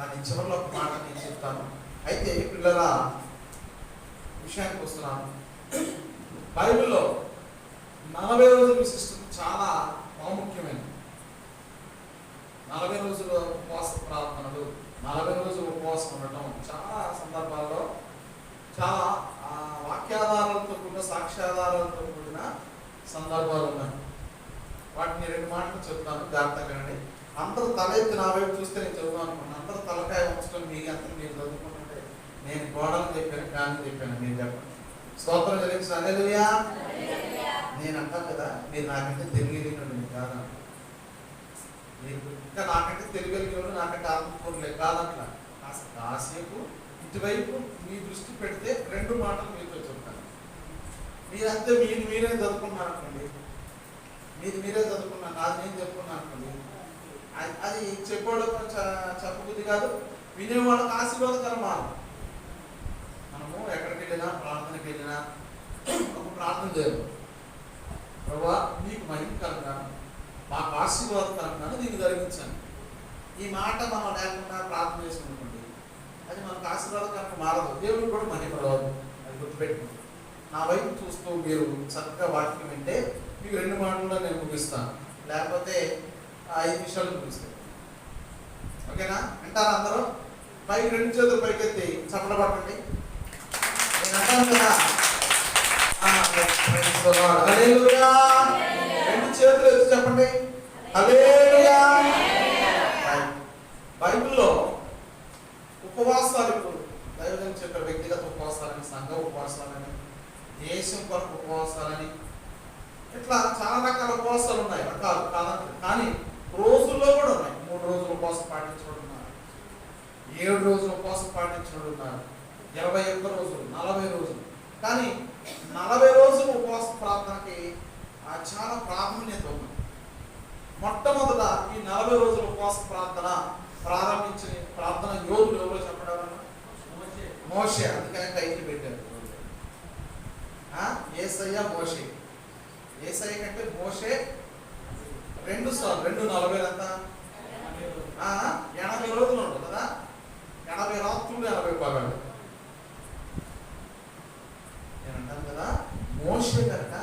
దాని చివరిలో ఒక మాట నేను చెప్తాను. అయితే పిల్లల విషయానికి వస్తున్నాను. బైబిల్లో నలభై రోజులు విశిష్టత చాలా ప్రాముఖ్యమైనది. నలభై రోజులు ఉపవాస ప్రార్థనలు నలభై రోజులు ఉపవాసం ఉండటం చాలా సందర్భాల్లో చాలా వాక్యాధారాలతో కూడిన సాక్ష్యాధారాలతో కూడిన సందర్భాలు ఉన్నాయి. వాటిని రెండు మాటలు చెప్తాను. జాగ్రత్తగా అందరూ తల ఎత్తి నా వైపు చూస్తే నేను చదువు అనుకున్నాను. అందరూ తలకాయ ఉంచడం మీ అంతా మీరు చదువుకుంటుంటే నేను గోడలు చెప్పాను కానీ చెప్పాను మీరు చెప్పండి. స్తోత్రం జరిగించిన అనేలుయా నేను అంటాను కదా మీరు నాకంటే తెలియదు మీకు కాదు మీరు ఇంకా నాకంటే తెలియగలిగిన నాకంటే ఆత్మకూరలే కాదట్లా కాస్త కాసేపు ఇటువైపు మీ దృష్టి పెడితే రెండు మాటలు మీతో చెప్తాను. మీరంతా మీరు మీరే చదువుకున్నారు అనుకోండి మీరు మీరే చదువుకున్నారు కాదు నేను చెప్పుకున్నాను అనుకోండి. అది- అది చెప్పేవాళ్ళకు చ- చెప్పబుద్ధి కాదు. వినేవాళ్ళకు ఆశీర్వాదకరం మారు మనము ఎక్కడికి వెళ్ళినా ప్రార్థనకి వెళ్ళినా ఒక ప్రార్థన చేయాలి ప్రభా మీకు మహిమకరంగా మాకు ఆశీర్వాదకరంగా దీన్ని జరిగించాను ఈ మాట మనం లేకుండా ప్రార్థన చేసుకుంటుంది అది మనకు ఆశీర్వాదకరంగా మారదు. దేవుడు కూడా మహిమ రాదు అది గుర్తుపెట్టుకుంటుంది నా వైపు చూస్తూ మీరు చక్కగా వాక్యం వింటే మీకు రెండు మాటల్లో నేను ముగిస్తాను. లేకపోతే ఆ ఐదు నిమిషాలు ముగిస్తాను ఓకేనా? వింటారా అందరూ? పైకి రెండు చేతులు పైకెత్తి చప్పట పట్టండి. నేను అంటాను కదా. రెండు చేతులు ఎత్తి చెప్పండి. అదే Right. బైబిల్లో ఉపవాసాలు ఇప్పుడు దైవజనం చెప్పే వ్యక్తిగత ఉపవాసాలని సంఘ ఉపవాసాలని దేశం కొరకు ఉపవాసాలని ఇట్లా చాలా రకాల ఉపవాసాలు ఉన్నాయి రకాలు కాదంటే కానీ రోజుల్లో కూడా ఉన్నాయి మూడు రోజులు ఉపవాసం పాటించడం ఉన్నారు ఏడు రోజులు ఉపవాసం పాటించడం ఉన్నారు ఇరవై ఒక్క రోజులు నలభై రోజులు కానీ నలభై రోజులు ఉపవాస ప్రార్థనకి ఆ చాలా ప్రాధాన్యత ఉంది మొట్టమొదట ఈ నలభై రోజుల ఉపవాస ప్రార్థన ప్రారంభించిన ప్రార్థన యోగులు ఎవరో చెప్పడం మోషే అందుకని టైటిల్ పెట్టారు ఆ, ఏసయ్య మోషే ఏసయ్య కంటే మోషే రెండు సార్లు రెండు నలభై ఎంత ఆ, ఎనభై రోజులు ఉంటుంది కదా ఎనభై రాత్రులు ఎనభై పగలు నేను అంటాను కదా మోషే కనుక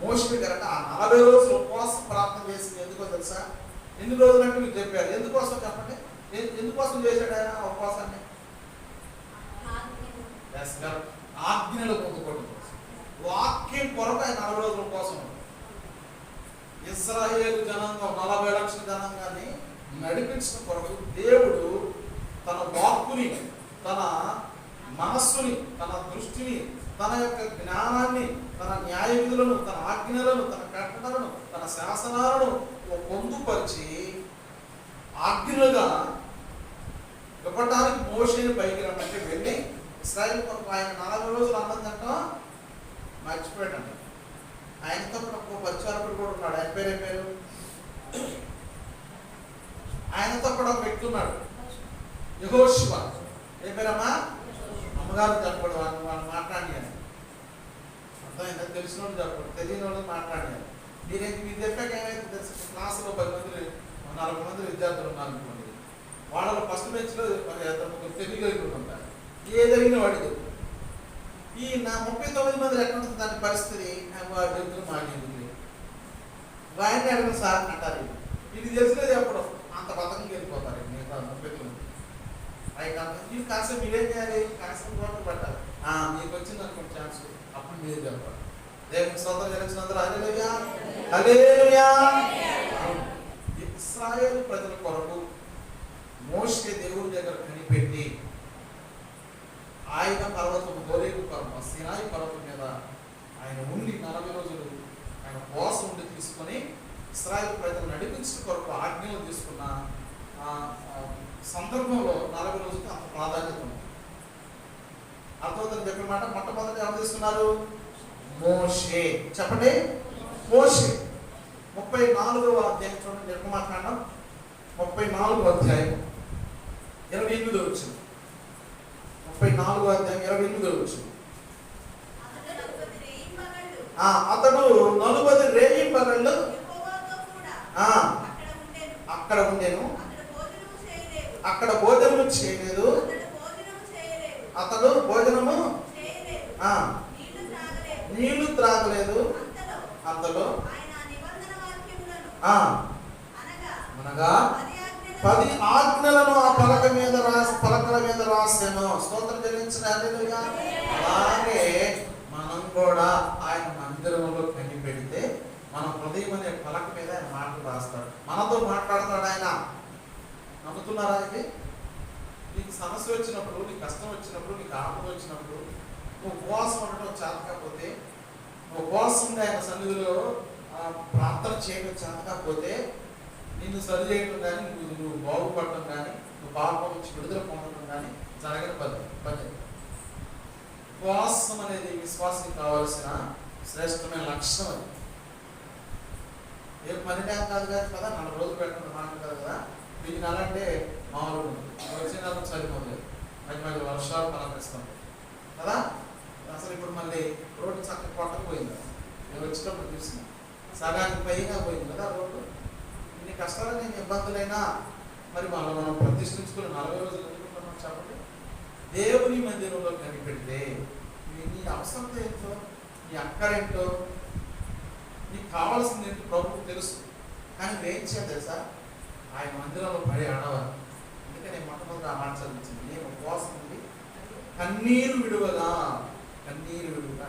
మోషే కనుక ఆ నలభై రోజులు ఉపవాసం ప్రార్థన చేసింది. ఎందుకో తెలుసా? ఎన్ని రోజులు అంటే మీకు చెప్పారు. ఎందుకోసం చెప్పండి? ఎందుకోసం చేశాడు ఆయన ఉపవాసాన్ని? ఆజ్ఞలు పొందుకోవడం కోసం వాక్యం కొరకు ఆయన నలభై రోజుల కోసం ఇస్రాయేల్ జనాంగం నలభై లక్షల జనాంగాన్ని నడిపించిన కొరకు దేవుడు తన వాక్కుని తన మనస్సుని తన దృష్టిని తన యొక్క జ్ఞానాన్ని తన న్యాయ విధులను తన ఆజ్ఞలను తన కట్టడలను తన శాసనాలను పొందుపరిచి ఆజ్ఞలుగా ఇవ్వటానికి మోషేని పైకి రమ్మంటే వెళ్ళి ఇస్రాయల్ కొరకు ఆయన నలభై రోజులు అన్నదంట మర్చిపోయాడంట. ఆయనతో కూడా ఒక పరిచారకుడు కూడా ఉన్నాడు. ఆయన పేరు పేరు? ఆయనతో కూడా ఒక వ్యక్తి ఉన్నాడు. యహోశివ ఏ పేరమ్మా? అమ్మగారు చెప్పడు వాళ్ళు వాళ్ళు మాట్లాడినారు. అర్థమైందా? తెలిసిన వాళ్ళు చెప్పడు తెలియని వాళ్ళు మాట్లాడినారు. మీరేంటి మీరు చెప్పాక ఏమైతే తెలుసు? క్లాసులో పది మంది నలభై మంది విద్యార్థులు ఉన్నారు అనుకోండి వాళ్ళలో ఫస్ట్ బెంచ్లో తెలుగు ముగ్గురు ఉంటారు ఏదైనా వాడికి ఈ నా ముప్పై తొమ్మిది మంది ఎక్కడ ఉంటుంది దాని పరిస్థితి వాడి వ్యక్తులు మాట్లాడింది వాడిని అడగను సార్ అంటారు. ఇది తెలిసినది చెప్పడం అంత పథకం వెళ్ళిపోతారు మిగతా ముప్పై తొమ్మిది. రైట్ మీరు కాసేపు మీరేం చేయాలి కాసేపు పట్టాలి. ఆ, మీకు వచ్చింది అనుకోండి ఛాన్స్ అప్పుడు మీరు చెప్పాలి. దేవునికి సొంతం అవును. ఇస్రాయేల్ ప్రజల కొరకు మోషే దేవుడి దగ్గర కనిపెట్టి ఆయన పర్వతం గోరేగు పర్వతం సినాయి పర్వతం మీద ఆయన ఉండి నలభై రోజులు ఆయన ఉపవాసం ఉండి తీసుకొని ఇస్రాయేల్ ప్రజలు నడిపించిన కొరకు ఆజ్ఞలు తీసుకున్న సందర్భంలో నలభై రోజులకి అంత ప్రాధాన్యత ఉంది. అర్థమవుతుంది చెప్పిన మాట? మొట్టమొదటి ఎవరు తీసుకున్నారు? మోషే. చెప్పండి. మోషే. ముప్పై నాలుగవ అధ్యాయం చూడండి మాట్లాడడం ముప్పై నాలుగవ అధ్యాయం ఇరవై ఎనిమిది వచ్చింది. ముప్పై నాలుగో అధ్యాయం ఇరవై ఎనిమిది వచ్చింది. ఆ, అతడు నలుబది రేయి పగళ్ళు అక్కడ ఉండేను. అక్కడ భోజనము చేయలేదు. అతడు భోజనము నీళ్ళు త్రాగలేదు. నీళ్ళు అంతలో ఆ, అనగా పది ఆజ్ఞలను ఆ పలక మీద రాసి పలకల మీద రాసాను. స్తోత్రం చెల్లించిన అలాగే మనం కూడా ఆయన మందిరంలో కనిపెడితే మన హృదయం అనే పలక మీద ఆయన మాటలు రాస్తాడు. మనతో మాట్లాడతాడు ఆయన. నమ్ముతున్నారా ఇది నీకు సమస్య వచ్చినప్పుడు నీకు కష్టం వచ్చినప్పుడు నీకు ఆపద వచ్చినప్పుడు నువ్వు ఉపవాసం ఉండటం చేతకపోతే నువ్వు ఉపవాసం ఉండే ఆయన సన్నిధిలో ప్రార్థన చేయడం చేతకపోతే నిన్ను సరి చేయడం కానీ నువ్వు నువ్వు బాగుపడటం కానీ నువ్వు పాపం నుంచి విడుదల పొందడం కానీ జరగని పద్ధతి పద్ధతి ఉపవాసం అనేది విశ్వాసం కావాల్సిన శ్రేష్టమైన లక్షణం అది. ఏ పని టైం కాదు కాదు కదా నలభై రోజులు పెట్టడం మాట కాదు కదా. మీకు నాలంటే మామూలు వచ్చే నెల సరిపోలేదు మధ్య మధ్య వర్షాలు కలపిస్తాం కదా? అసలు ఇప్పుడు మళ్ళీ రోడ్డు చక్కగా కొట్టకపోయింది? నేను వచ్చినప్పుడు చూసిన. సగానికి పైగా పోయింది కదా రోడ్డు. ఇన్ని కష్టాలు నేను ఇబ్బందులైనా మరి మనం మనం ప్రతిష్ఠించుకుని నలభై రోజులు ఎందుకుంటున్నాం చెప్పండి? దేవుని మందిరంలో కనిపెడితే నీ అవసరం ఏంటో నీ అక్కడేంటో నీకు కావాల్సింది ఏంటో ప్రభుత్వం తెలుసు. కానీ నువ్వు ఏం చేయాలి తెలుసా? ఆయన మందిరంలో పడి ఆడవారు అందుకే నేను మొట్టమొదటి ఆ మాట చదివించింది. నేను ఉపవాసం ఉండి కన్నీరు విడువదా? కన్నీరు విడువగా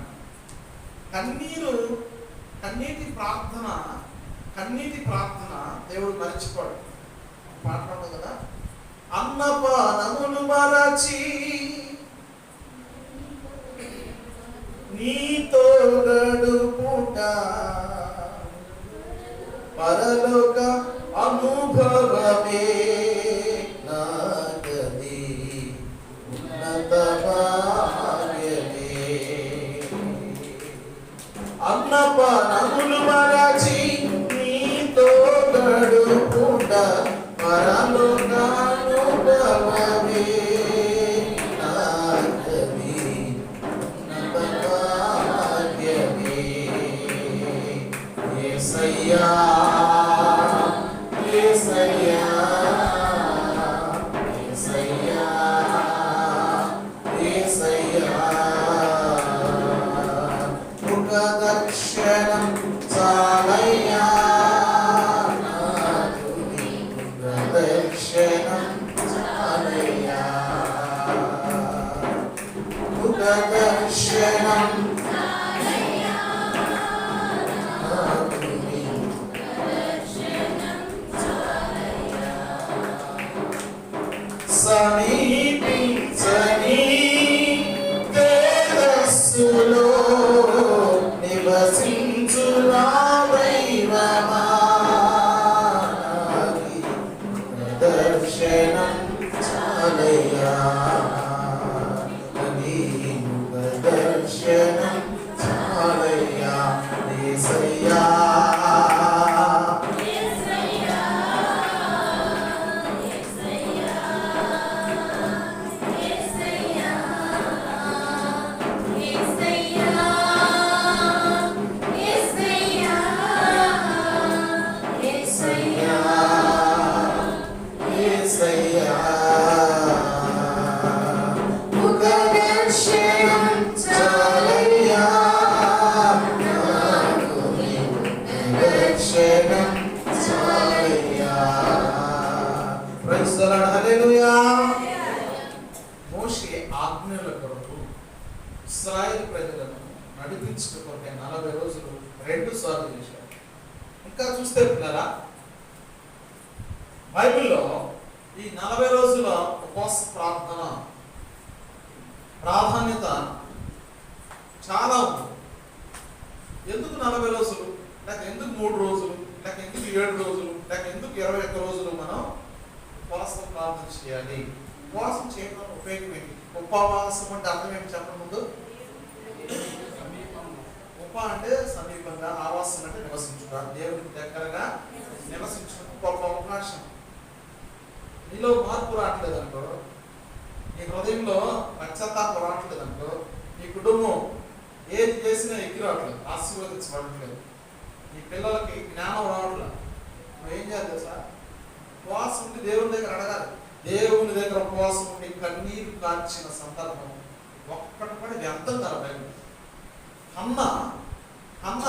కన్నీరు కన్నీటి ప్రార్థన కన్నీటి ప్రార్థన దేవుడు మరచిపోడు. పాట కదా? అన్నపానమును మరచి నీతో గడుపుట పరలోక Arkadaşlarım ప్రార్థన చేయాలి ఉపవాసం చేయడం వల్ల ఉపయోగం ఏంటి ఉపవాసం అంటే అర్థం ఏంటి చెప్పడం ముందు? ఉప అంటే సమీపంగా ఆవాసం అంటే నివసించుట. దేవుడికి దగ్గరగా నివసించడం గొప్ప అవకాశం నీలో మార్పు రావట్లేదు అనుకో నీ హృదయంలో పశ్చాత్తాపం రావట్లేదు అనుకో నీ కుటుంబం ఏది చేసినా ఎక్కి రావట్లేదు. ఆశీర్వదించబడట్లేదు. నీ పిల్లలకి జ్ఞానం రావట్లేదు. నువ్వు ఏం చేయాలి సార్ ఉపవాసం ఉండి దేవుని దగ్గర అడగాలి. దేవుని దగ్గర ఉపవాసం ఉండి కన్నీరు కార్చిన సందర్భం ఒక్కటి కూడా వ్యర్థం కాదు అమ్మ అమ్మ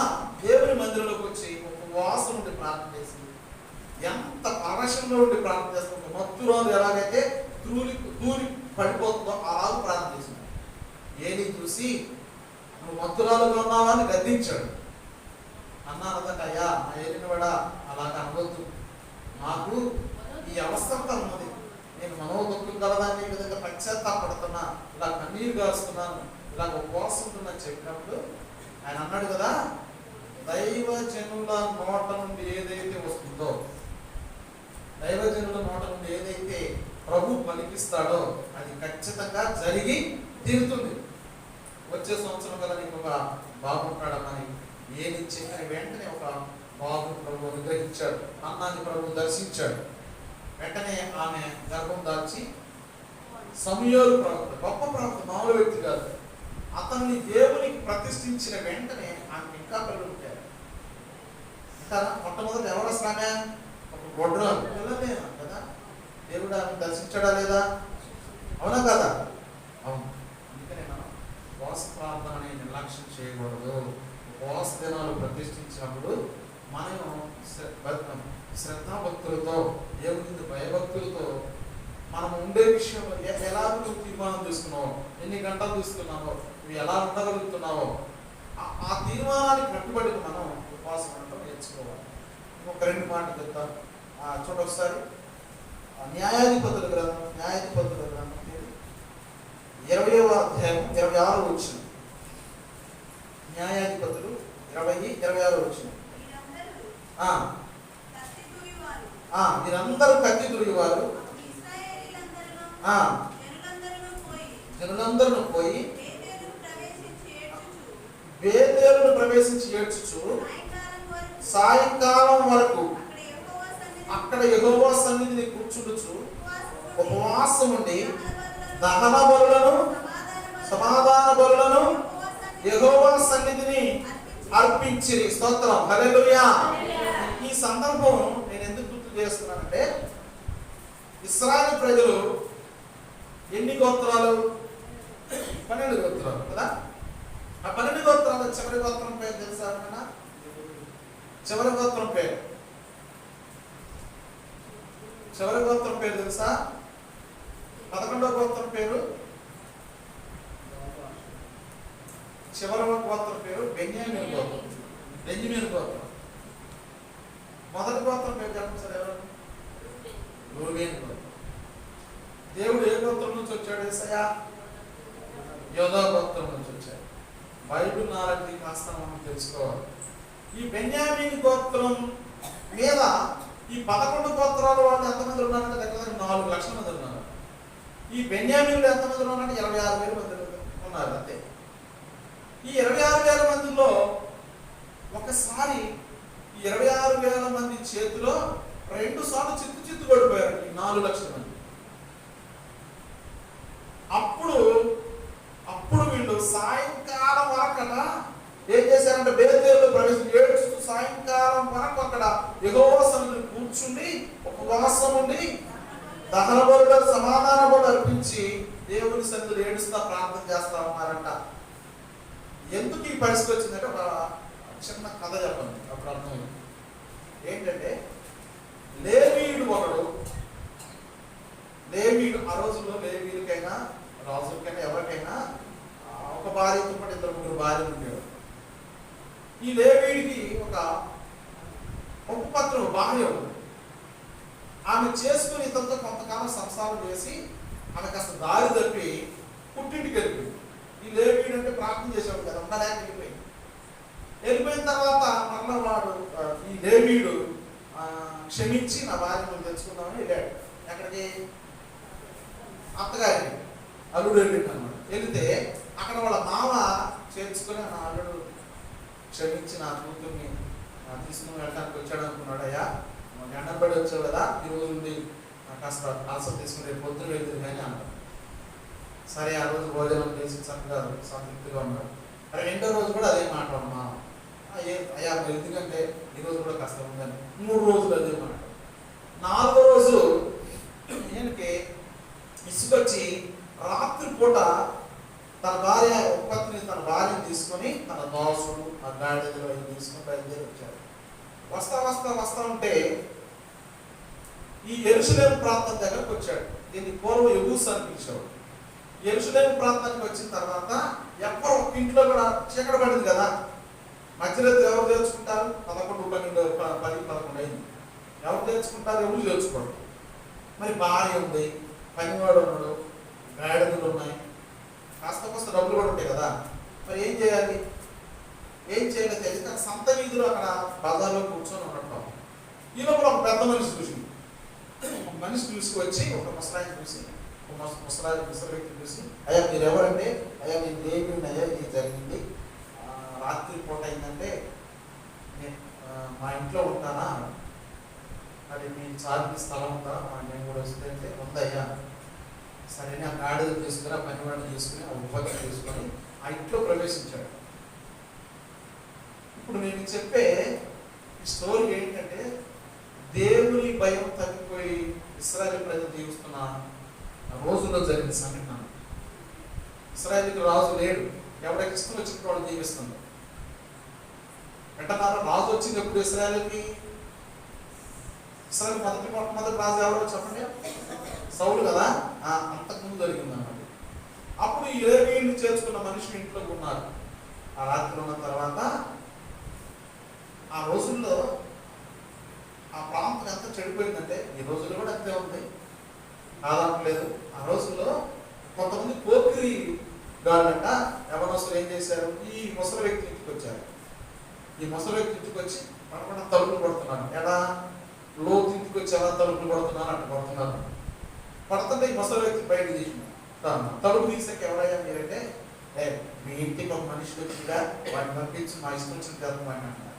దేవుని మందిరంలోకి వచ్చి ఉపవాసం ఉండి ప్రార్థన చేసింది ఎంత పరవశంలో ఉండి ప్రార్థన చేస్తుంది మత్తురోజు ఎలాగైతే తూలి తూలి పడిపోతుందో అలా ప్రార్థన చేసింది ఏని చూసి నువ్వు మత్తురాలుగా ఉన్నావా? అని గద్దించాడు. అన్నా అన్నదట అయ్యా నా ఏలినవాడా? అలాగ అనవద్దు. నాకు ఈ అవసరత ఉన్నది. నేను మనోదుఖం కలదాన్ని ఈ విధంగా పశ్చాత్తాపడుతున్నా ఇలా కన్నీరు కాస్తున్నాను ఇలా ఉపవాసం ఉంటున్నా చెప్పినప్పుడు ఆయన అన్నాడు కదా దైవ జనుల నోట నుండి ఏదైతే వస్తుందో దైవజనుల నోట నుండి ఏదైతే ప్రభు పలికిస్తాడో అది ఖచ్చితంగా జరిగి తీరుతుంది. వచ్చే సంవత్సరం కదా నీకు ఒక బాగుంటాడమని ఏది చెప్పిన వెంటనే ఒక బాబు ప్రభు అనుగ్రహించాడు. అన్నాన్ని ప్రభు దర్శించాడు. వెంటనే ఆమె గర్భం దాల్చి సమయోలు ప్రవక్త గొప్ప ప్రవక్త మామూలు వ్యక్తి కాదు. అతన్ని దేవునికి ప్రతిష్ఠించిన వెంటనే ఆమె ఇంకా పిల్లలు ఉంటారు. ఇంకా మొట్టమొదటి ఎవరు అసలు ఆమె? ఒక పిల్లలేనా కదా. దేవుడు ఆమె దర్శించాడా లేదా? అవునా కదా? అవును. అందుకనే మనం ఉపవాస ప్రార్థనని నిర్లక్ష్యం చేయకూడదు. ఉపవాస దినాలు ప్రతిష్ఠించినప్పుడు మనం శ్రద్ధాభక్తులతో దేవుని భయభక్తులతో మనం ఉండే విషయంలో ఎలా నువ్వు తీర్మానం తీసుకున్నావు ఎన్ని గంటలు తీసుకున్నావో నువ్వు ఎలా ఉండగలుగుతున్నావో ఆ- తీర్మానానికి కట్టుబడి మనం ఉపవాసం అంటే నేర్చుకోవాలి. ఒక రెండు మాటలు చెప్తాను. ఆ, చూడండి ఒకసారి. ఆ, న్యాయాధిపతుల గ్రంథం న్యాయాధిపతుల గ్రంథం ఇరవై అధ్యాయం ఇరవై ఆరు వచ్చింది న్యాయాధిపతులు ఇరవై ఇరవై ఆరు వచ్చింది మీరందరూ కత్తి దురిగివారు జనులందరూ పోయి బేదేరును ప్రవేశించి ఏడ్చుచు సాయంకాలం వరకు అక్కడ ఎగువ సన్నిధిని కూర్చుండుచు ఉపవాసం ఉండి దహన బరులను సమాధాన బరులను ఎగువ సన్నిధిని అర్పించిరి. స్తోత్రం. హలెలుయా సందర్భం నేను ఎందుకు గుర్తు చేస్తున్నానంటే ఇస్రాయల్ ప్రజలు ఎన్ని గోత్రాలు? పన్నెండు గోత్రాలు కదా? ఆ పన్నెండు గోత్రాలు చివరి గోత్రం పేరు తెలుసా ఎవరికైనా? చివరి గోత్రం పేరు. చివరి గోత్రం పేరు తెలుసా? పదకొండవ గోత్రం పేరు? చివరి గోత్రం పేరు బెంజమిన్ గోత్రం. బెంజమిన్ గోత్రం. మొదటి గోత్రం పేరు చెప్పండి సార్ ఎవరు? రూబేన్ గోత్రం దేవుడు ఏ గోత్రం నుంచి వచ్చాడు ఏసయ్యా? యోధా గోత్రం నుంచి వచ్చాడు. బైబిల్ నాలెడ్జ్ కాస్త మనం తెలుసుకోవాలి. ఈ బెన్యామిన్ గోత్రం మీద ఈ పదకొండు గోత్రాల వాళ్ళు ఎంతమంది ఉన్నారంటే దగ్గర నాలుగు లక్షల మంది ఉన్నారు. ఈ బెన్యామిన్లు ఎంతమంది ఉన్నారంటే ఇరవై ఆరు వేల మంది ఉన్నారు అంతే. ఈ ఇరవై ఆరు వేల మందిలో ఒకసారి ఇరవై ఆరు వేల మంది చేతిలో రెండు సార్లు చిత్తు చిత్తు పడిపోయారు ఈ నాలుగు లక్షల మంది. అప్పుడు అప్పుడు వీళ్ళు సాయంకాలం వరకట ఏం చేశారంటే బేదేవులు ప్రవేశం ఏడుస్తూ సాయంకాలం వరకు అక్కడ ఎగోవ కూర్చుండి ఉపవాసం ఉండి దహన బలులు సమాధాన బలు అర్పించి దేవుని సన్నిధిలో ఏడుస్తా ప్రార్థన చేస్తా ఉన్నారంట. ఎందుకు ఈ పరిస్థితి వచ్చిందంటే చిన్న కథ చెప్పండి అప్పుడు అర్థమైంది. ఏంటంటే లేవీయుడు ఒకడు లేవీయుడు ఆ రోజుల్లో లేవీయులకైనా రాజులకైనా ఎవరికైనా ఒక భార్యతో పాటు ఇద్దరు ముగ్గురు భార్యలు ఉండేవారు. ఈ లేవీడికి ఒక ఉపపత్రం భార్య ఉంది. ఆమె చేసుకుని ఇతరులతో కొంతకాలం సంసారం చేసి ఆమె కాస్త దారి తప్పి పుట్టింటికి వెళ్ళిపోయింది. ఈ లేవీడు అంటే ప్రార్థన చేసేవాడు కదా ఉండలేక వెళ్ళిపోయింది. వెళ్ళిపోయిన తర్వాత మరలా వాడు ఈ లేవీయుడు క్షమించి నా భార్య తెచ్చుకుందామని వెళ్ళాడు. ఎక్కడికి అత్తగారి అల్లుడు వెళ్ళింది అన్నమాట వెళితే అక్కడ వాళ్ళ మామ చేర్చుకొని నా అల్లుడు క్షమించి నా కూతుర్ని తీసుకుని వెళ్ళడానికి వచ్చాడు అనుకున్నాడు. అయ్యా ఎండబడి వచ్చావు కదా ఈ రోజు నుండి కాస్త ఆసక్తి తీసుకుని రేపు పొద్దున వెళ్తుంది కానీ అన్నాడు. సరే ఆ రోజు భోజనం చేసి చక్కగా సంతృప్తిగా ఉన్నాడు. రెండో రోజు కూడా అదే మాట మా మామ అయ్యా ఎందుకంటే ఈరోజు కూడా కష్టం ఉందని మూడు రోజులు అదే మాట. నాలుగో రోజు ఈయనకి ఇసుకొచ్చి రాత్రిపూట తన భార్య ఉత్పత్తిని తన భార్యను తీసుకొని తన దోసుడు ఆ గాడిదలు అవి తీసుకుని బయలుదేరి వచ్చాడు. వస్తా వస్తా వస్తా ఉంటే ఈ ఎరుసలేం ప్రాంతం దగ్గరకు వచ్చాడు. దీన్ని పూర్వం ఎగూస్ అనిపించేవాడు ఎరుసలేం ప్రాంతానికి వచ్చిన తర్వాత ఎవరు ఇంట్లో కూడా చీకట పడింది కదా. మధ్యరాత్రి ఎవరు తెలుసుకుంటారు? పదకొండు పన్నెండు పది పదకొండు అయింది. ఎవరు తెలుసుకుంటారు? ఎవరు తెచ్చుకోరు మరి భార్య ఉంది పనివాడు ఉన్నాడు గాడిదలు ఉన్నాయి. కాస్త కోస్త డబ్బులు కూడా ఉంటాయి కదా. మరి ఏం చేయాలి? ఏం చేయాలో? తెలియక సంత వీధిలో అక్కడ బజార్లో కూర్చొని ఉండటం ఈ లోపల ఒక పెద్ద మనిషి చూసి ఒక మనిషి తీసుకువచ్చి ఒక ముసలాయి చూసి ఒక ముసలాయి ముసలి వ్యక్తి చూసి అయ్యా మీరు ఎవరంటే అయ్యా మీ దేవుడిని అయ్యా ఇది జరిగింది? రాత్రి పూట అయిందంటే నేను మా ఇంట్లో ఉంటానా మరి మీ చార్మి స్థలం ఉందా? మా నేను కూడా వస్తే అంటే ఉందయ్యా. సరే ఆ గాడిదలు తీసుకుని ఆ పనివాడిని తీసుకుని ఆ ఉపాధి తీసుకొని ఆ ఇంట్లో ప్రవేశించాడు. ఇప్పుడు నేను చెప్పే ఈ స్టోరీ ఏంటంటే దేవుని భయం తగ్గిపోయి ఇస్రాయల్ ప్రజలు జీవిస్తున్న రోజుల్లో జరిగిన సంఘటన. ఇస్రాయల్కి రాజు లేడు. ఎవరికి ఇష్టం వచ్చిన వాళ్ళు జీవిస్తుంది వెంటనే రాజు వచ్చింది ఎప్పుడు ఇస్రాయల్కి ఇస్రాయల్ మొదటి మొట్టమొదటి రాజు ఎవరో చెప్పండి? సౌలు కదా? అంతకుముందు జరిగింది అన్నమాట అప్పుడు ఈ చేర్చుకున్న మనుషులు ఇంట్లో ఉన్నారు. ఆ రాత్రి ఉన్న తర్వాత ఆ రోజుల్లో ఆ ప్రాంతం ఎంత చెడిపోయిందంటే ఈ రోజుల్లో కూడా అంతే ఉంది. కాదనట్లేదు ఆ రోజుల్లో కొంతమంది పోకిరి అంట ఎవరో ఏం చేశారు? ఈ ముసలి వ్యక్తి ఇంటికి వచ్చారు. ఈ ముసలి వ్యక్తి ఇంటికి వచ్చి పడకుండా తలుపులు కొడుతున్నారు ఎలా? లోతు ఇంటికి వచ్చి ఎలా తలుపులు కొడుతున్నారు అట్లా పడుతున్నాను పడుతుంటే ఈ ముసలి వ్యక్తి బయట తీసుకున్నాను తలుపు తీసాక ఎవరయ్యా మీరంటే? ఏ మీ ఇంటికి ఒక మనిషి వచ్చిగా వాడిని పంపించి మా ఇష్టం వచ్చిన జరగమని అంటారు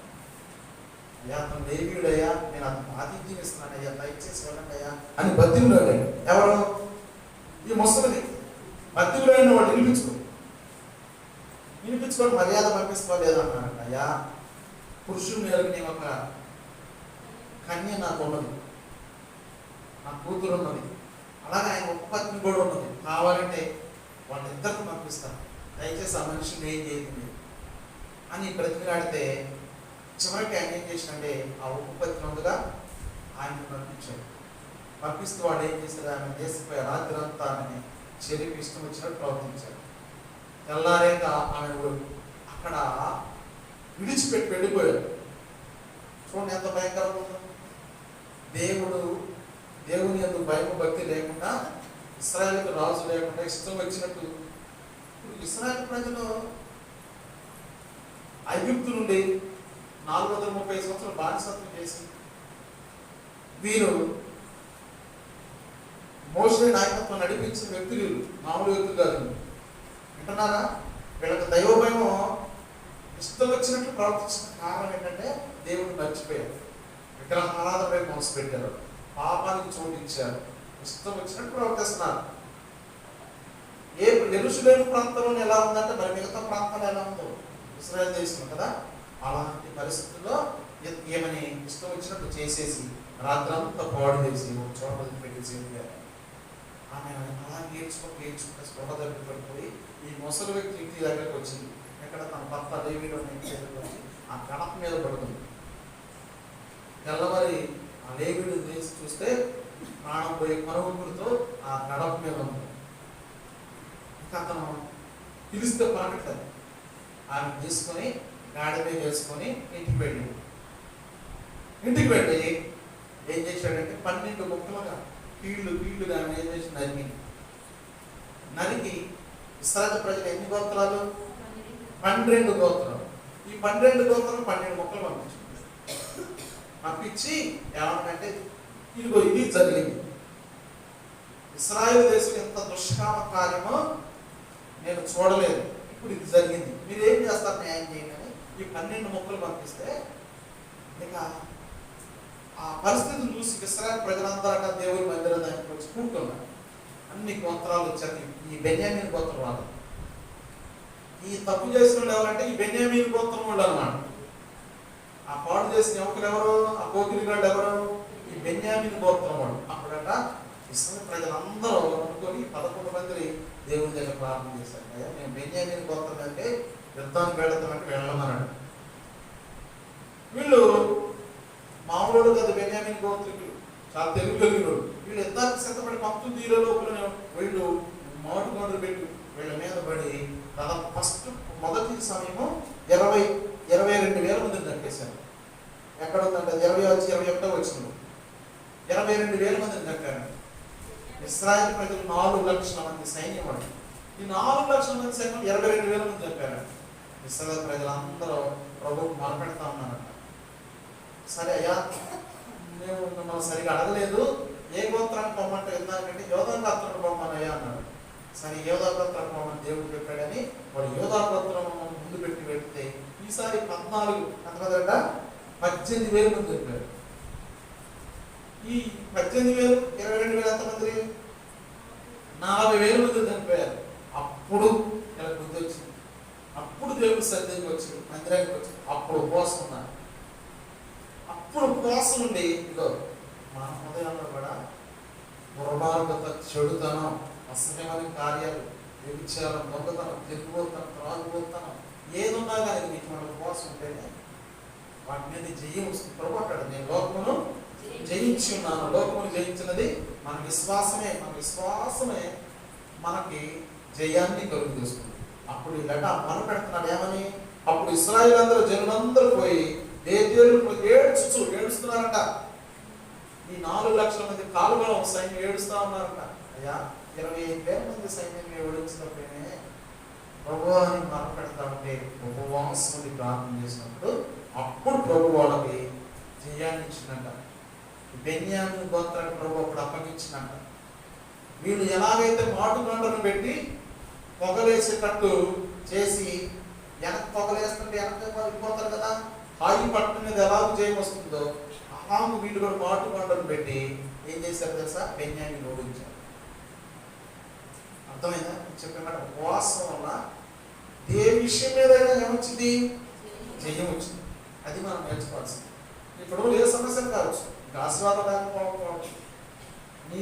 అయ్యా అతను దేవీయుడయ్యా నేను అతను ఆతిథ్యం ఇస్తున్నాను అయ్యా దయచేసి వెళ్ళండి అయ్యా. అని బతిలో ఎవరు? ఈ ముసలి బతిలో వాడు వినిపించుకో. వినిపించుకోవడం మర్యాద పంపిస్తలేదు అన్నాడు అయ్యా పురుషుని ఎరిగిన ఒక కన్య నాకు ఉన్నది. నా కూతురు ఉన్నది. అలాగే ఆయన ఒక కూడా ఉన్నది. కావాలంటే వాళ్ళిద్దరికి పంపిస్తాను. దయచేసి ఆ మనిషిని ఏం చేయదు అని బ్రతికిలాడితే చివరికి ఆయన ఏం చేసినంటే ఆ ఉపపత్ని ఉండగా ఉందిగా ఆయన పంపించాడు. పంపిస్తూ వాడు ఏం చేశాడు? ఆయన దేశపై రాత్రి అంతా ఆమె చెరికి ఇష్టం వచ్చినట్టు ప్రవర్తించాడు. తెల్లారేక ఆమె అక్కడ విడిచిపెట్టి వెళ్ళిపోయాడు. చూడండి ఎంత భయంకరంగా ఉందో. దేవుడు దేవుని ఎందుకు భయం భక్తి లేకుండా ఇస్రాయల్కి రాజు లేకుండా ఇష్టం వచ్చినట్టు ఇప్పుడు ఇస్రాయల్ ప్రజలు ఐగుప్తు నుండి నాలుగు వందల ముప్పై సంవత్సరాలు బానిసత్వం చేసి వీరు మోసే నాయకత్వం నడిపించిన వ్యక్తులు వీళ్ళు. మామూలు వ్యక్తులు కాదు వింటున్నారా? వీళ్ళకి దైవభయం ఇష్టం వచ్చినట్లు ప్రవర్తించిన కారణం ఏంటంటే దేవుడు మర్చిపోయారు విగ్రహారాధన వైపు మనసు పెట్టారు. పాపానికి చోటించారు ఇష్టం వచ్చినట్టు ప్రవర్తిస్తున్నారు. ఏ ఎరుసలేము ప్రాంతంలో ఎలా ఉందంటే మరి మిగతా ప్రాంతాలు ఎలా ఉందో. ఇస్రాయల్ దేశం కదా. అలాంటి పరిస్థితుల్లో ఏమని ఇష్టం వచ్చినట్టు చేసేసి రాత్రంతా పాడు చేసి ఒక చోట పెట్టేసి ఆమె అలా నేర్చుకుంటూ నేర్చుకుంటే స్పృహ దగ్గర పడిపోయి ఈ ముసలి వ్యక్తి ఇంటి దగ్గరకు వచ్చింది. ఎక్కడ తన భర్త దేవిలో వచ్చి ఆ గడప మీద పడుతుంది. తెల్లవారి ఆ లేవీడు తీసి చూస్తే ప్రాణం పోయే పరవకుడితో ఆ గడప మీద ఉంది. ఇంకా అతను పిలిస్తే పలకట్లేదు. ఆమె తీసుకొని గాడి మీద వేసుకొని ఇంటికి వెళ్ళి ఇంటికి వెళ్ళి ఏం చేశాడంటే పన్నెండు ముక్కలుగా కీళ్ళు కీళ్ళు ఆమె ఏం చేసి నరికి. నరికి ఇస్రాయల్ ప్రజలు ఎన్ని గోత్రాలు పన్నెండు గోత్రాలు ఈ పన్నెండు గోత్రం పన్నెండు మొక్కలు పంపించింది పంపించి ఏమన్నంటే ఇదిగో ఇది జరిగింది. ఇస్రాయల్ దేశం ఎంత దుష్కామ కార్యమో నేను చూడలేదు. ఇప్పుడు ఇది జరిగింది. మీరు ఏం చేస్తారు న్యాయం చేయండి ఈ పన్నెండు మొక్కలు పంపిస్తే ఇక ఆ పరిస్థితిని చూసి ఇస్రాయల్ ప్రజలందరూ దేవుడి దేవుని మందిరం దానికి వచ్చి కూర్చున్నారు. అన్ని గోత్రాలు వచ్చారు. ఈ బెన్యామిన్ గోత్రం వాళ్ళు. ఈ తప్పు చేసిన ఎవరంటే ఈ బెన్యామీన్ గోత్రం వాళ్ళు అన్నమాట. ఆ పాడు చేసిన యువకులు ఎవరు? ఆ పోకిరిగాళ్ళు ఎవరు? ఈ బెన్యామీన్ గోత్రం వాడు అప్పుడట ఇస్రాయల్ ప్రజలందరూ అనుకొని పదకొండు మంది దేవుని దగ్గర ప్రార్థన చేశారు. అయ్యా మేము బెన్యామీన్ గోత్రం అంటే యుద్ధానికి వెళతామంటే వెళ్ళమన్నాడు. వీళ్ళు మామూలు కదా బెన్యామిన్ గోత్రికులు. చాలా తెలుగు కలిగిన వీళ్ళు. ఇద్దరికి సిద్ధపడి పంతొమ్మిది ఇరవై లోపల వీళ్ళు మామిడి మామిడి పెట్టి వీళ్ళ మీద పడి దాదాపు ఫస్ట్ మొదటి సమయము ఇరవై ఇరవై రెండు వేల మందిని చంపేశారు ఎక్కడ ఉందంటే ఇరవై వచ్చి ఇరవై ఒకటో వచ్చింది ఇరవై రెండు వేల మందిని చంపారు ఇస్రాయల్ ప్రజలు నాలుగు లక్షల మంది సైన్యం అండి ఈ నాలుగు లక్షల మంది సైన్యం ఇరవై రెండు వేల మంది చంపారు ఇస్రాయల్ ప్రజలందరూ ప్రభువు మొరపెడతా ఉన్నారంట. సరే అయ్యా మేము మిమ్మల్ని సరిగా అడగలేదు. ఏ గోత్రానికి పొమ్మంటే ఎందుకంటే యోధ గాత్రం పొమ్మని అయ్యా అన్నాడు. సరే యోధాపత్రం గోత్రానికి దేవుడు చెప్పాడని వాడు యోధాపత్రం ముందు పెట్టి పెడితే ఈసారి పద్నాలుగు ఎంతమంది పద్దెనిమిది వేలు మంది చెప్పాడు. ఈ పద్దెనిమిది వేలు ఇరవై రెండు వేలు ఎంతమంది నలభై వేల మంది చనిపోయారు. అప్పుడు ఇలా బుద్ధి వచ్చింది అప్పుడు దేవుడు సన్నిధికి వచ్చింది మందిరానికి వచ్చి అప్పుడు ఉపవాసం ఉన్నారు. అప్పుడు ఉపవాసం ఉండి ఇదో మన హృదయంలో కూడా దుర్మార్గత చెడుతనం అసహ్యమైన కార్యాలు వ్యభిచారం దొంగతనం తెలుగుతనం త్రాగుతనం ఏది ఉన్నా కానీ మీకు మన ఉపవాసం ఉంటేనే వాటి మీద జయం వస్తుంది. ప్రభు నేను లోకమును జయించి ఉన్నాను. లోకమును జయించినది మన విశ్వాసమే. మన విశ్వాసమే మనకి జయాన్ని కలుగు చేస్తుంది అప్పుడు ఇలాట మన పెడుతున్నాడు ఏమని? అప్పుడు ఇస్రాయిల్ అందరూ జనులందరూ పోయి దేదేలు ఏడ్చు ఏడుస్తున్నారంట. ఈ నాలుగు లక్షల మంది కాలుగలం సైన్యం ఏడుస్తా ఉన్నారంట. అయ్యా ఇరవై ఐదు వేల మంది సైన్యాన్ని ఓడించినప్పుడే ప్రభు అని మరపెడతా ఉంటే ఉపవాసం ప్రార్థన చేసినప్పుడు అప్పుడు ప్రభు వాళ్ళకి జయాన్ని ఇచ్చినట్ట. బెన్యాను గోత్రాన్ని ప్రభు అప్పుడు అప్పగించినట్ట. వీళ్ళు ఎలాగైతే మాటు గంటను పెట్టి పొగలేసేటట్టు చేసి వెనక్కి పొగలేస్తుంటే వెనక్కి వెళ్ళిపోతారు కదా. హాయి పట్టు మీద ఎలా జయం వస్తుందో అలాగ వీళ్ళు కూడా మాటు పెట్టి ఏం చేశారు తెలుసా? బెన్యాన్ని ఓడించారు. అర్థమైందా? చెప్పిన ఉపవాసం వల్ల ఏ విషయం మీద ఏమొచ్చింది? జయం వచ్చింది అది మనం నేర్చుకోవాల్సింది. ఇప్పుడు ఏ సమస్యలు కావచ్చు? ఆశీర్వాదం లేకపోవడం కావచ్చు. నీ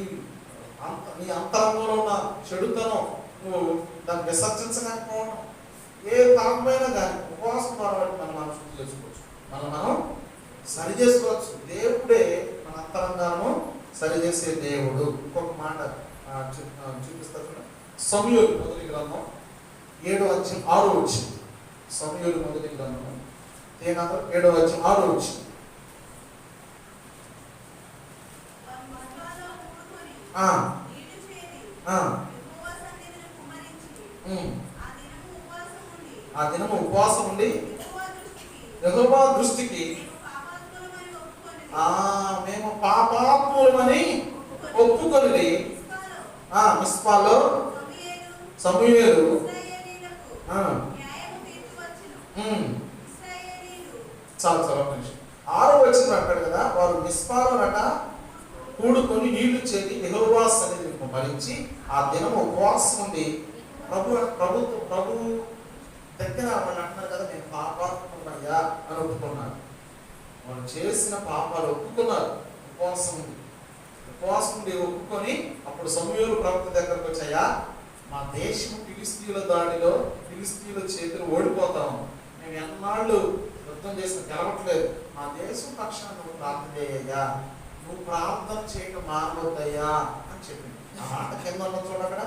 అంత నీ అంతరంగంలో ఉన్న చెడుతనం నువ్వు దాన్ని విసర్జించలేకపోవడం ఏ పాపమైనా కానీ ఉపవాసం ద్వారా మనం మనం శుద్ధి చేసుకోవచ్చు మనం మనం సరి చేసుకోవచ్చు. దేవుడే మన అంతరంగాలను సరి చేసే దేవుడు. ఇంకొక మాట చూపిస్తా చూపిస్తారు చూడండి. సమయోలు మొదటి గ్రంథం ఏడో వచ్చి ఆరో వచ్చింది. సమయోలు మొదటి గ్రంథం తేనాథ ఏడో వచ్చి ఆరో వచ్చింది. ఆ, దినము ఉపవాసం ఉండి యహోవా దృష్టికి మేము పాపాత్ములమని ఒప్పుకొని ఆ మేము పాపాత్ములమని ఒప్పుకొని ఆ మిస్పాలో సమూయేలు సమూయేలు చాలు చాలు నిమిషం. ఆరో వచ్చిన అంటాడు కదా వారు మిస్పాలోనట కూడుకొని నీళ్ళు చేరి యెహోవా సన్నిధిని భరించి ఆ దినం ఉపవాసం ఉండి ప్రభు ప్రభు ప్రభు దగ్గర వాళ్ళు అంటున్నారు కదా నేను పాపాత్మయ్యా అని ఒప్పుకున్నారు. వాళ్ళు చేసిన పాపాలు ఒప్పుకున్నారు. ఉపవాసం ఉంది ఉపవాసం ఉండి ఒప్పుకొని అప్పుడు సమూహలు ప్రవక్త దగ్గరకు వచ్చాయా? మా దేశం ఫిలిస్తీన్ల దాడిలో ఫిలిస్తీన్ల చేతులు ఓడిపోతాము. మేము ఎన్నాళ్ళు యుద్ధం చేసిన గెలవట్లేదు. మా దేశం పక్షాన నువ్వు ప్రార్థన చేయయ్యా నువ్వు ప్రార్థన చేయడం మానవద్దయ్యా అని చెప్పింది. ఆ మాట కింద ఉన్న చూడ అక్కడ?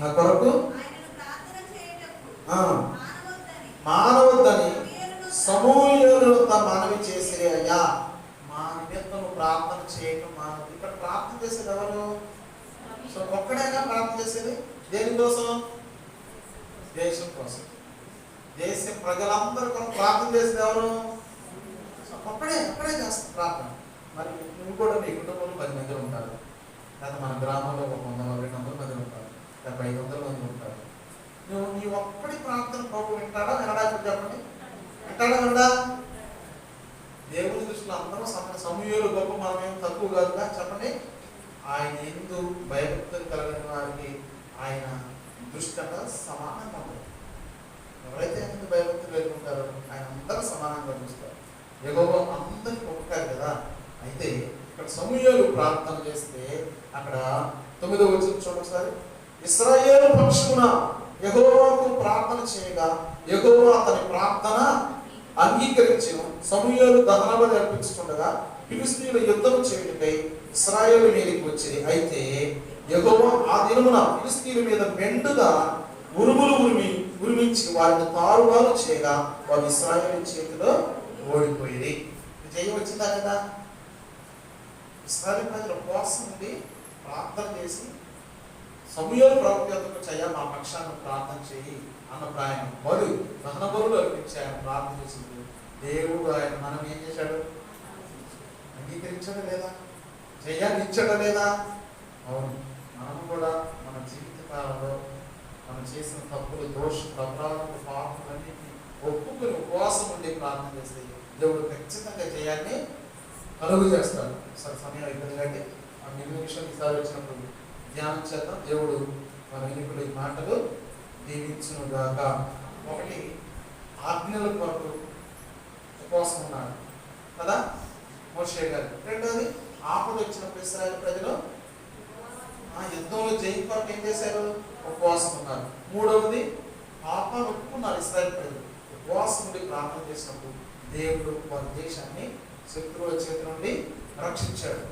నా కొరకు మానవద్దని సమూహంతో మనవి చేసే అయ్యా. ప్రార్థన చేయటం మానవు ఇక్కడ ప్రార్థన చేసేది ఎవరు? సో ఒక్కడేగా ప్రార్థన చేసేది దేనికోసం దేశం కోసం. దేశం ప్రజలందరూ కొరకు ప్రార్థన చేసేది ఎవరు? ఒక్కడే ఒక్కడే చేస్తాం ప్రార్థన. మరి నువ్వు కూడా నీ కుటుంబంలో పది మంది ఉంటారు. లేదా మన గ్రామంలో ఒక వంద రెండు వందల మంది ఉంటారు. లేకపోతే ఐదు వందల మంది ఉంటారు. నువ్వు నీ ఒక్కడి ప్రార్థన ప్రభు వింటాడా వినడా చెప్పండి? వింటాడా వినడా? దేవుని దృష్టిలో అందరూ సమ సమూహాలు గొప్ప మనమేం తక్కువ కాదుగా చెప్పండి? ఆయన ఎందు భయభక్తులు కలిగిన వారికి ఆయన దృష్టి అంట సమానంగా ఉంటుంది ఎవరైతే ఎందుకు భయభక్తులు కలిగి ఉంటారో ఆయన అందరూ సమానంగా చూస్తారు. ఎగవ అందరికి ఒప్పుకారు కదా? అయితే ఇక్కడ సమూహాలు ప్రార్థన చేస్తే అక్కడ తొమ్మిదో వచ్చిన చూడండి ఒకసారి. ఇస్రాయేలు పక్షమున ప్రార్థన చేయగా ఎగోవా అతని ప్రార్థన అంగీకరించిన. సమూహాలు దహన అర్పించుకుండగా ఫిలిస్తీన్ల యుద్ధం చేయుటకై ఇస్రాయేలు మీదకి వచ్చి అయితే యహోవ ఆ దినమున ఫిలిస్తీన్ల మీద మెండుగా ఉరుములు ఉరిమి ఉరిమించి వారిని తారుమారు చేయగా వారు ఇస్రాయేల్ చేతిలో ఓడిపోయింది. జయం వచ్చిందా కదా? ఇస్రాయేల్ ప్రజల కోసం ఉండి ప్రార్థన చేసి సమూహాలు ప్రవక్తకు చేయ మా పక్షాన్ని ప్రార్థన చేయి. అన్న ప్రాయం బలు దహన బరులు అర్పించి ఆయన ప్రార్థన చేసింది. దేవుడు ఆయన మనం ఏం చేశాడు? అంగీకరించడం లేదా? జయాన్ని ఇచ్చడం లేదా? అవును. మనం కూడా మన జీవిత కాలంలో మనం చేసిన తప్పులు దోష అపరాధములు పాపములన్నింటినీ ఒప్పుకొని ఉపవాసం ఉండి ప్రార్థన చేస్తే దేవుడు ఖచ్చితంగా జయాన్ని కలుగు చేస్తాడు. సరే సమయం అయిపోయింది కాబట్టి ఆ మిగిలిన విషయం ఈసారి వచ్చినప్పుడు ధ్యానం చేద్దాం. దేవుడు మన వినికుడు ఈ మాటలు దీవించును గాక ఒకటి ఆజ్ఞల కొరకు ఉపవాసం ఉన్నాడు కదా? మోషే గారు. రెండోది ఆపద వచ్చినప్పుడు ఇస్రాయల్ ప్రజలు ఆ యుద్ధంలో జయం కొరకు ఏం చేశారు? ఉపవాసం ఉన్నారు మూడవది పాపాలు ఒప్పుకున్నారు ఇస్రాయల్ ప్రజలు. ఉపవాసం ఉండి ప్రార్థన చేసినప్పుడు దేవుడు వారి దేశాన్ని శత్రువుల చేతి నుండి రక్షించాడు.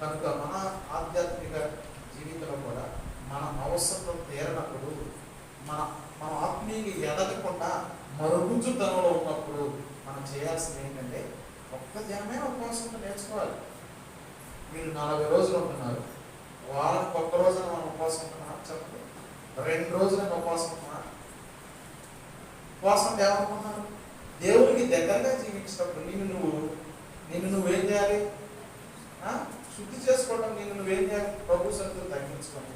కనుక మన ఆధ్యాత్మిక జీవితంలో కూడా మన అవసరం తీరనప్పుడు మన మన ఆత్మీయ ఎదగకుండా మరుగుజ్జుతనంలో ఉన్నప్పుడు మనం చేయాల్సింది ఏంటంటే ఒక్క జనమే ఉపవాసం నేర్చుకోవాలి. మీరు నలభై రోజులు ఉంటున్నారు. వారానికి ఒక్క రోజున మనం ఉపవాసం ఉంటున్నాం చెప్పండి. రెండు రోజులైనా ఉపవాసం ఉంటున్నాం ఉపవాసం అంటే ఏమనుకున్నారు దేవునికి దగ్గరగా జీవించినప్పుడు నిన్ను నువ్వు నిన్ను నువ్వేం చేయాలి? శుద్ధి చేసుకోవడం నిన్ను నువ్వేం చేయాలి? ప్రభు సన్నిధిలో తగ్గించుకోండి.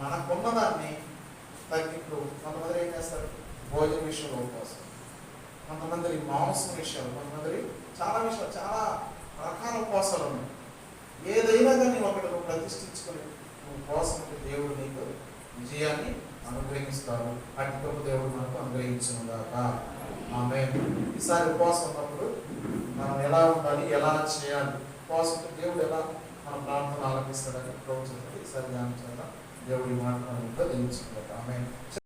మనకున్న దాన్ని తగ్గిప్పుడు కొంతమంది ఏం చేస్తారు? భోజన విషయంలో ఉపవాసం. కొంతమంది మాంసం విషయాలు కొంతమంది చాలా విషయాలు చాలా రకాల ఉపవాసాలు ఉన్నాయి. ఏదైనా కానీ ఒకటి ప్రతిష్ఠించుకొని ఉపవాసం దేవుడు నీకు విజయాన్ని అనుగ్రహిస్తారు అటు గొప్ప దేవుడు మనకు అనుగ్రహించుగాక ఆమె ఈసారి ఉపవాసం ఉన్నప్పుడు మనం ఎలా ఉండాలి? ఎలా చేయాలి? ఉపవాసం దేవుడు ఎలా మన ప్రార్థన ఆలపిస్తాడని ప్రభుత్వం ఈసారి ధ్యానం చేద్దాం. that want on the buildings, but I mean,